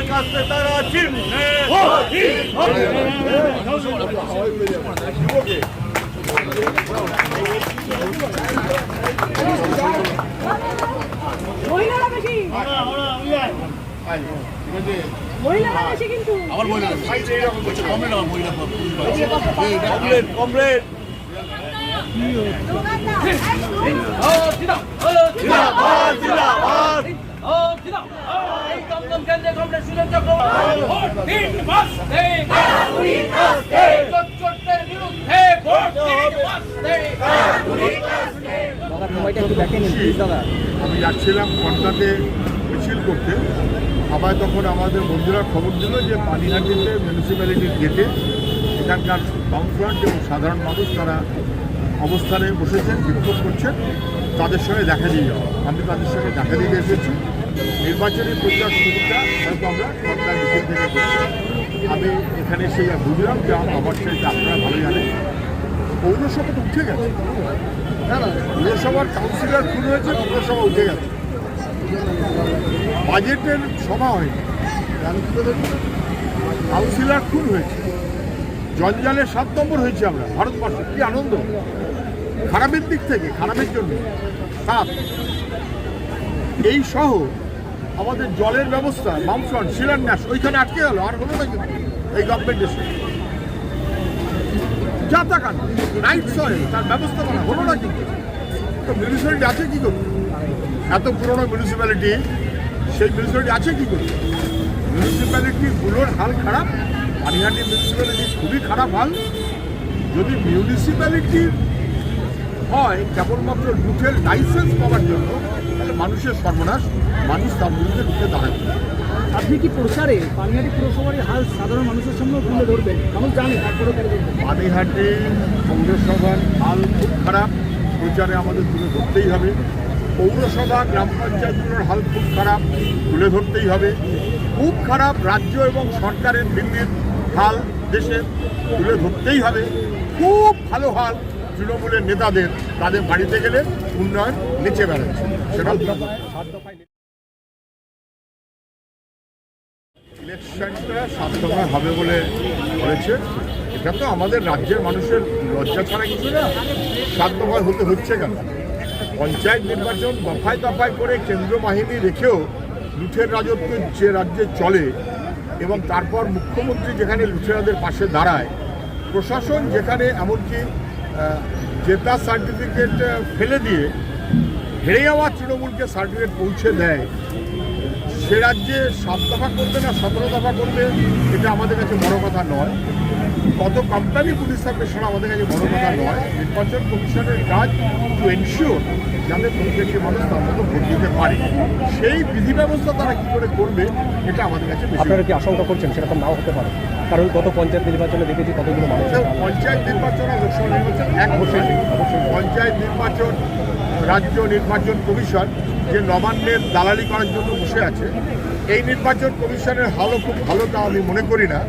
হাতুড়িয়ার কাছে তারা চিহ্নে মহিলারা বেশি মহিলারা বেশি কিন্তু কমরেড কমরেড জিন্দাবাদ জিন্দাবাদ আমি যাচ্ছিলাম কলকাতে মিছিল করতে। আবার তখন আমাদের বন্ধুরা খবর দিল যে পানিহাটিতে মিউনিসিপ্যালিটির গেটে এখানকার বামফ্রন্ট এবং সাধারণ মানুষ তারা অবস্থানে বসেছেন বিক্ষোভ করছেন। তাদের সঙ্গে দেখা দিয়ে যাওয়া আমি তাদের সঙ্গে দেখা দিতে এসেছি। নির্বাচনী প্রচার শুরুটা হয়তো আমরা সরকার মিছিল থেকে আমি এখানে যা বুঝলাম যে আমার সাথে আপনারা ভালো জানেন পৌরসভা তো উঠে গেছে। না, পৌরসভার কাউন্সিলর খুন হয়েছে, পৌরসভা উঠে গেছে। বাজেটের সভা হয়নি। কাউন্সিলর খুন হয়েছে। জঞ্জালের সাত নম্বর হয়েছে আমরা, ভারতবর্ষ। কি আনন্দ? খারাপের দিক থেকে, খারাপের জন্য। সাত এই সহ আমাদের জলের ব্যবস্থা, বামফ্রন্ট, শিলান্যাস, ওইখানে আটকে গেল, আর হলো না কিন্তু এই গভর্নমেন্ট এসে যা টাকা রাইট সরে তার ব্যবস্থাপনা হলো না কিন্তু। তো মিউনিসিপ্যালিটি আছে কি করবে এত পুরনো মিউনিসিপ্যালিটি সেই মিউনিসিপ্যালিটি আছে কি করবে মিউনিসিপ্যালিটিগুলোর হাল খারাপ পানিহাটি মিউনিসিপ্যালিটি খুবই খারাপ হাল। যদি মিউনিসিপ্যালিটির হয় কেবলমাত্র লুটের লাইসেন্স পাওয়ার জন্য তাহলে মানুষের সর্বনাশ মানুষ তার বিরুদ্ধে রুখে দাঁড়াবে আপনি কি প্রচারে পানিহাটি পুরসভার হাল সাধারণ মানুষের সামনে তুলে ধরবেন? মানুষ জানে তারপরে পৌরসভার হাল খুব খারাপ প্রচারে আমাদের তুলে ধরতেই হবে। পৌরসভা গ্রাম পঞ্চায়েতগুলোর হাল খুব খারাপ তুলে ধরতেই হবে। খুব খারাপ রাজ্য এবং সরকারের দিল্লির হাল দেশের তুলে ধরতেই হবে। খুব ভালো হাল তৃণমূলের নেতাদের তাদের বাড়িতে গেলে উন্নয়ন নিচে বেড়াচ্ছে। সেটা ইলেকশনটা সাতটায় হবে বলে বলেছে এটা তো আমাদের রাজ্যের মানুষের লজ্জা ছাড়া কিছু না। সাত হতে হচ্ছে কেন? পঞ্চায়েত নির্বাচন দফায় দফায় করে কেন্দ্র বাহিনী রেখেও লুঠের রাজত্ব যে রাজ্যে চলে এবং তারপর মুখ্যমন্ত্রী যেখানে লুঠেরাদের পাশে দাঁড়ায় প্রশাসন যেখানে এমনকি আহ, জেতা সার্টিফিকেট ফেলে দিয়ে হেরে যাওয়া তৃণমূলকে সার্টিফিকেট পৌঁছে দেয় সে রাজ্যে সাত দফা করবে না সতেরো দফা করবে এটা আমাদের কাছে বড় কথা নয়। কত কোম্পানি পুলিশ সার্ভিস আমাদের কাছে বড় কথা নয়। নির্বাচন কমিশনের কাজ টু এনশিওর যাতে প্রত্যেকটি মানুষ তার মতো ভোট দিতে পারে সেই বিধি ব্যবস্থা তারা কি করে করবে এটা আমাদের কাছে আপনারা কি আশঙ্কা করছেন? সেরকম নাও হতে পারে। কারণ গত পঞ্চায়েত নির্বাচনে দেখেছি কতগুলো মানুষ পঞ্চায়েত নির্বাচন আর লোকসভা নির্বাচন এক বছর পঞ্চায়েত নির্বাচন রাজ্য নির্বাচন কমিশন যে নবান্নের দালালি করার জন্য বসে আছে এই নির্বাচন কমিশনের হালও খুব ভালো তা আমি মনে করি না।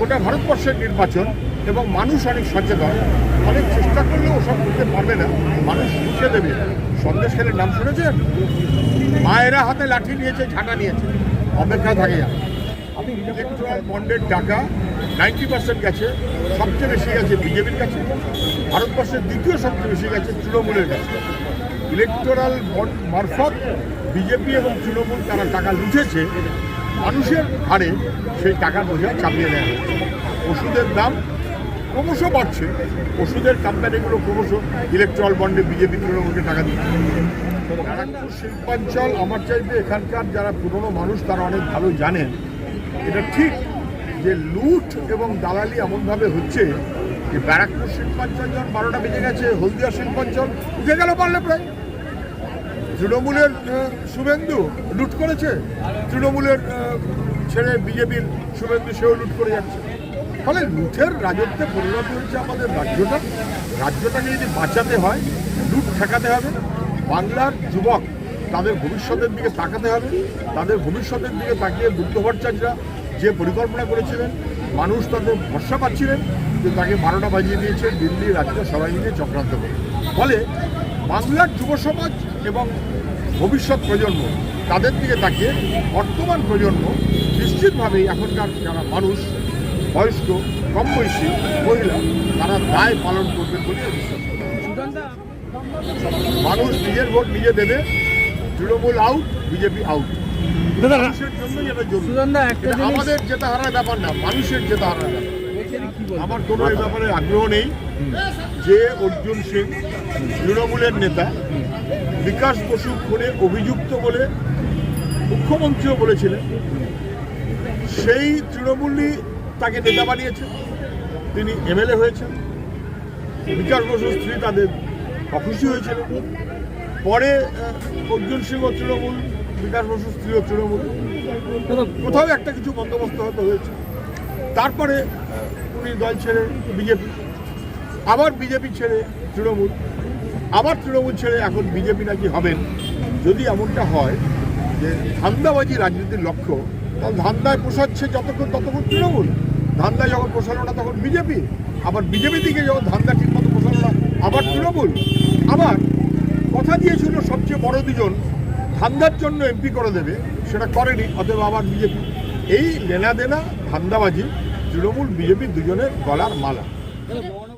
গোটা ভারতবর্ষের নির্বাচন এবং মানুষ অনেক সচেতন। অনেক চেষ্টা করলেও ওসব করতে পারবে না। মানুষ বুঝে দেবে। সন্দেশ খেলের নাম শুনেছেন মায়েরা হাতে লাঠি নিয়েছে, ঝাঁটা নিয়েছে। অপেক্ষা থাকে আমি ইলেকট্রাল বন্ডের টাকা নাইনটি পার্সেন্ট গেছে, সবচেয়ে বেশি গেছে বিজেপির কাছে। ভারতবর্ষের দ্বিতীয় সবচেয়ে বেশি গেছে তৃণমূলের কাছে। ইলেকটোরাল বন্ড মারফত বিজেপি এবং তৃণমূল তারা টাকা লুটেছে মানুষের হারে সেই টাকা বোঝা চাপিয়ে দেওয়া হচ্ছে ওষুধের দাম ক্রমশ বাড়ছে। ওষুধের কোম্পানিগুলো ক্রমশ ইলেকট্রল বন্ডে বিজেপি, তৃণমূলকে টাকা দিচ্ছে। শিল্পাঞ্চল, আমার চাইতে এখানকার যারা পুরনো মানুষ, তারা অনেক ভালো জানেন, এটা ঠিক যে লুট এবং দালালি এমনভাবে হচ্ছে যে ব্যারাকপুর শিল্পাঞ্চল যখন বারোটা বেজে গেছে, হলদিয়া শিল্পাঞ্চল উঠে গেল পারলে প্রায়। তৃণমূলের শুভেন্দু লুট করেছে। তৃণমূলের ছেড়ে বিজেপির শুভেন্দু সেও লুট করে যাচ্ছে। ফলে লুঠের রাজত্বে পরিণত হয়েছে আমাদের রাজ্যটা। রাজ্যটাকে যদি বাঁচাতে হয়, লুট ঠেকাতে হবে, বাংলার যুবক তাদের ভবিষ্যতের দিকে তাকাতে হবে, তাদের ভবিষ্যতের দিকে তাকিয়ে বুদ্ধ ভট্টাচার্যরা যে পরিকল্পনা করেছিলেন, মানুষ তাদের ভরসা পাচ্ছিলেন যে তাকে বারোটা বাজিয়ে দিয়েছে, দিল্লি রাজ্য সবাই মিলে চক্রান্ত করে ফলে বাংলার যুব সমাজ এবং ভবিষ্যৎ প্রজন্ম তাদের দিকে তাকিয়ে বর্তমান প্রজন্ম নিশ্চিতভাবেই এখনকার যারা মানুষ বয়স্ক কম বয়সী মহিলা তারা দায় পালন করবে বলে বিশ্বাস মানুষ নিজের ভোট নিজে দেবে তৃণমূল আউট বিজেপি আউট আমাদের জেতা হারার ব্যাপার না মানুষের জেতা হারার ব্যাপার। আমার কোনো এই ব্যাপারে আগ্রহ নেই। যে অর্জুন সিং তৃণমূলের নেতা বিকাশ বসু খুনে অভিযুক্ত বলে মুখ্যমন্ত্রীও বলেছিলেন সেই তৃণমূলই তাকে নেতা বানিয়েছে তিনি এমএলএ হয়েছেন। বিকাশ বসুর স্ত্রী তাদের অখুশি হয়েছিলেন পরে অর্জুন সিংহ তৃণমূল, বিকাশ বসুর স্ত্রীও তৃণমূল। কোথাও একটা কিছু বন্দোবস্ত হয়তো হয়েছে। তারপরে উনি দল ছেড়ে বিজেপি, আবার বিজেপি ছেড়ে তৃণমূল, আবার তৃণমূল ছেড়ে এখন বিজেপি নাকি হবেন। যদি এমনটা হয় যে ধান্দাবাজি রাজনীতির লক্ষ্য, তাহলে ধান্দায় পোষাচ্ছে যতক্ষণ ততক্ষণ তৃণমূল। ধান্দায় যখন প্রসারণা তখন বিজেপি আবার বিজেপি থেকে যখন ধান্দা ঠিকমতো মতো না আবার তৃণমূল আবার কথা দিয়েছিল সবচেয়ে বড় দুজন ধান্দার জন্য এমপি করে দেবে সেটা করেনি অতএব আবার বিজেপি। এই লেনা দেনা ধান্দাবাজি তৃণমূল বিজেপি দুজনের গলার মালা। দাদা,